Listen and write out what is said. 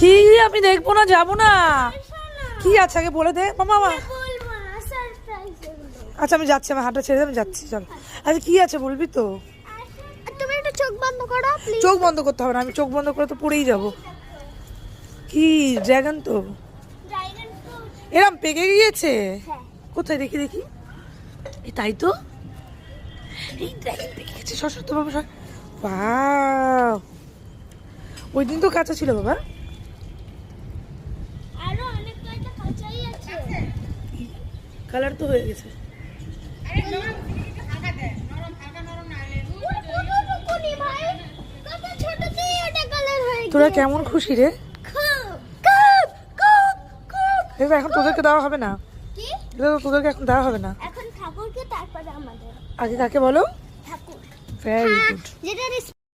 কি আমি দেখব না যাব না? কি আছে আগে বলে দে মামা আচ্ছা আমি যাচ্ছি আমার হাঁটা ছেড়ে দে, আমি যাচ্ছি চল। আচ্ছা কি আছে বলবি তো? তুমি একটু চোখ বন্ধ করো চোখ বন্ধ করতে হবে না আমি চোখ বন্ধ করে তো পড়েই যাব। কি ড্রাগন তো? এরম পেকে গিয়েছে? হ্যাঁ। কোথায়? দেখি দেখি। তাই তো? এই ড্রাগন পেকে গেছে সশস্ত্র বাবা ওই দিন তো কাঁচা ছিল বাবা। আরও অনেক কয়টা কাঁচাই আছে। কালার তো হয়ে গেছে। হয়ে তোরা কেমন খুশি রে? এখন তোদেরকে দেওয়া হবে না? তোদেরকে এখন দেওয়া হবে না। এখন ঠাকুরকে তারপরে আমাদের। আগে কাকে বলো? ঠাকুর। ভেরি গুড যেটা